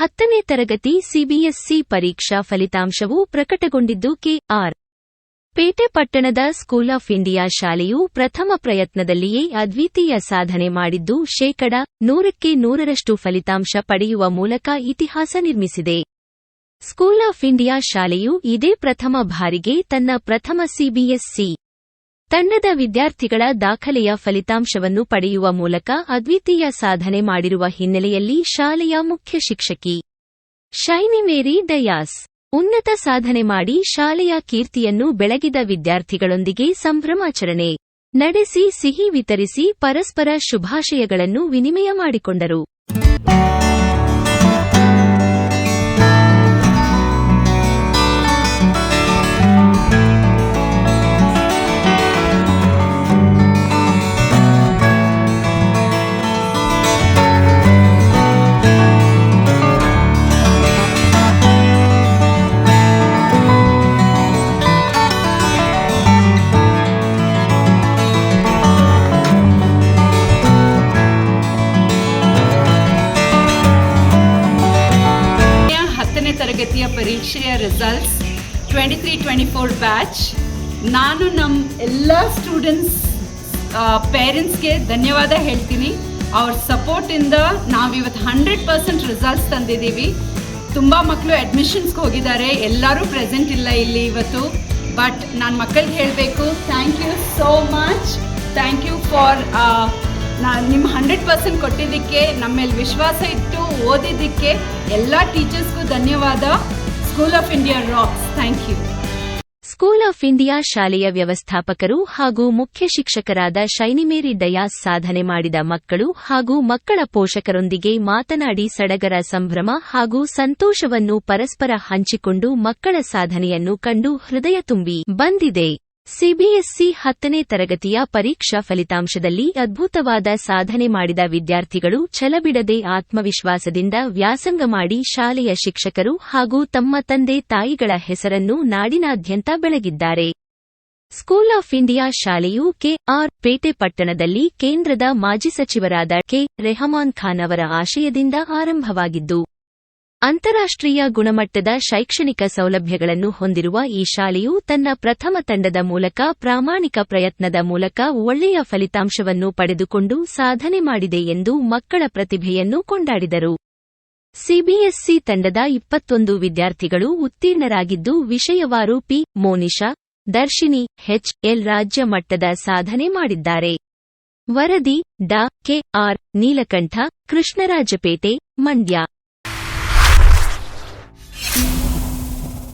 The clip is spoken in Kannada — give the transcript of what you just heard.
ಹತ್ತನೇ ತರಗತಿ ಸಿಬಿಎಸ್ಇ ಪರೀಕ್ಷಾ ಫಲಿತಾಂಶವು ಪ್ರಕಟಗೊಂಡಿದ್ದು ಕೆಆರ್ ಪೇಟೆ ಪಟ್ಟಣದ ಸ್ಕೂಲ್ ಆಫ್ ಇಂಡಿಯಾ ಶಾಲೆಯು ಪ್ರಥಮ ಪ್ರಯತ್ನದಲ್ಲಿಯೇ ಅದ್ವಿತೀಯ ಸಾಧನೆ ಮಾಡಿದ್ದು ಶೇಕಡ ನೂರಕ್ಕೆ ನೂರರಷ್ಟು ಫಲಿತಾಂಶ ಪಡೆಯುವ ಮೂಲಕ ಇತಿಹಾಸ ನಿರ್ಮಿಸಿದೆ. ಸ್ಕೂಲ್ ಆಫ್ ಇಂಡಿಯಾ ಶಾಲೆಯು ಇದೇ ಪ್ರಥಮ ಬಾರಿಗೆ ತನ್ನ ಪ್ರಥಮ ಸಿಬಿಎಸ್ಇ ತಂಡದ ವಿದ್ಯಾರ್ಥಿಗಳ ದಾಖಲೆಯ ಫಲಿತಾಂಶವನ್ನು ಪಡೆಯುವ ಮೂಲಕ ಅದ್ವಿತೀಯ ಸಾಧನೆ ಮಾಡಿರುವ ಹಿನ್ನೆಲೆಯಲ್ಲಿ ಶಾಲೆಯ ಮುಖ್ಯ ಶಿಕ್ಷಕಿ ಶೈನಿ ಮೇರಿ ದಯಾಸ್ ಉನ್ನತ ಸಾಧನೆ ಮಾಡಿ ಶಾಲೆಯ ಕೀರ್ತಿಯನ್ನು ಬೆಳಗಿದ ವಿದ್ಯಾರ್ಥಿಗಳೊಂದಿಗೆ ಸಂಭ್ರಮಾಚರಣೆ ನಡೆಸಿ, ಸಿಹಿ ವಿತರಿಸಿ, ಪರಸ್ಪರ ಶುಭಾಶಯಗಳನ್ನು ವಿನಿಮಯ ಮಾಡಿಕೊಂಡರು. ತರಗತಿಯ ಪರೀಕ್ಷೆಯ results twenty three twenty four batch ನಾನು ನಮ್ಮ ಎಲ್ಲ ಸ್ಟೂಡೆಂಟ್ಸ್ ಪೇರೆಂಟ್ಸ್ಗೆ ಧನ್ಯವಾದ ಹೇಳ್ತೀನಿ. ಅವ್ರ ಸಪೋರ್ಟಿಂದ ನಾವಿವತ್ತು ಹಂಡ್ರೆಡ್ ಪರ್ಸೆಂಟ್ ರಿಸಲ್ಟ್ಸ್ ತಂದಿದ್ದೀವಿ. ತುಂಬ ಮಕ್ಕಳು ಅಡ್ಮಿಷನ್ಸ್ಗೆ ಹೋಗಿದ್ದಾರೆ. ಎಲ್ಲರೂ ಪ್ರೆಸೆಂಟ್ ಇಲ್ಲ ಇಲ್ಲಿ ಇವತ್ತು. ಬಟ್ ನಾನು ಮಕ್ಕಳಿಗೆ ಹೇಳಬೇಕು thank you so much thank you for ನಾನು ನಿಮ್ಮ ಹಂಡ್ರೆಡ್ ಪರ್ಸೆಂಟ್ ಕೊಟ್ಟಿದ್ದಕ್ಕೆ ನಮ್ಮ ಮೇಲೆ ವಿಶ್ವಾಸ ಇಟ್ಟು ಓದಿದ್ದಕ್ಕೆ ಎಲ್ಲ ಟೀಚರ್ಸ್ಗೂ ಧನ್ಯವಾದ. School of India rocks thank you school of India ಶಾಲೆಯ ವ್ಯವಸ್ಥಾಪಕರು ಹಾಗೂ ಮುಖ್ಯ ಶಿಕ್ಷಕರಾದ ಶೈನಿಮೇರಿ ಡಯಾಸ್ ಸಾಧನೆ ಮಾಡಿದ ಮಕ್ಕಳು ಹಾಗೂ ಮಕ್ಕಳ ಪೋಷಕರೊಂದಿಗೆ ಮಾತನಾಡಿ ಸಡಗರ ಸಂಭ್ರಮ ಹಾಗೂ ಸಂತೋಷವನ್ನು ಪರಸ್ಪರ ಹಂಚಿಕೊಂಡು ಮಕ್ಕಳ ಸಾಧನೆಯನ್ನು ಕಂಡು ಹೃದಯ ತುಂಬಿ ಬಂದಿದೆ. ಸಿಬಿಎಸ್ಇ ಹತ್ತನೇ ತರಗತಿಯ ಪರೀಕ್ಷಾ ಫಲಿತಾಂಶದಲ್ಲಿ ಅದ್ಭುತವಾದ ಸಾಧನೆ ಮಾಡಿದ ವಿದ್ಯಾರ್ಥಿಗಳು ಛಲಬಿಡದೆ ಆತ್ಮವಿಶ್ವಾಸದಿಂದ ವ್ಯಾಸಂಗ ಮಾಡಿ ಶಾಲೆಯ ಶಿಕ್ಷಕರು ಹಾಗೂ ತಮ್ಮ ತಂದೆ ತಾಯಿಗಳ ಹೆಸರನ್ನು ನಾಡಿನಾದ್ಯಂತ ಬೆಳಗಿದ್ದಾರೆ. ಸ್ಕೂಲ್ ಆಫ್ ಇಂಡಿಯಾ ಶಾಲೆಯು ಕೆಆರ್ ಪೇಟೆ ಪಟ್ಟಣದಲ್ಲಿ ಕೇಂದ್ರದ ಮಾಜಿ ಸಚಿವರಾದ ಕೆ. ರೆಹಮಾನ್ ಖಾನ್ ಅವರ ಆಶಯದಿಂದ ಆರಂಭವಾಗಿದ್ದು ಅಂತಾರಾಷ್ಟ್ರೀಯ ಗುಣಮಟ್ಟದ ಶೈಕ್ಷಣಿಕ ಸೌಲಭ್ಯಗಳನ್ನು ಹೊಂದಿರುವ ಈ ಶಾಲೆಯು ತನ್ನ ಪ್ರಥಮ ತಂಡದ ಮೂಲಕ ಪ್ರಾಮಾಣಿಕ ಪ್ರಯತ್ನದ ಮೂಲಕ ಒಳ್ಳೆಯ ಫಲಿತಾಂಶವನ್ನು ಪಡೆದುಕೊಂಡು ಸಾಧನೆ ಮಾಡಿದೆ ಎಂದು ಮಕ್ಕಳ ಪ್ರತಿಭೆಯನ್ನು ಕೊಂಡಾಡಿದರು. ಸಿಬಿಎಸ್ಇ ತಂಡದ ಇಪ್ಪತ್ತೊಂದು ವಿದ್ಯಾರ್ಥಿಗಳು ಉತ್ತೀರ್ಣರಾಗಿದ್ದು ವಿಷಯವಾರು ಪಿ. ಮೋನಿಶಾ, ದರ್ಶಿನಿ ಎಲ್. ರಾಜ್ಯ ಮಟ್ಟದ ಸಾಧನೆ ಮಾಡಿದ್ದಾರೆ. ವರದಿ ಡಾ. ಕೆಆರ್ ನೀಲಕಂಠ, ಕೃಷ್ಣರಾಜಪೇಟೆ, ಮಂಡ್ಯ.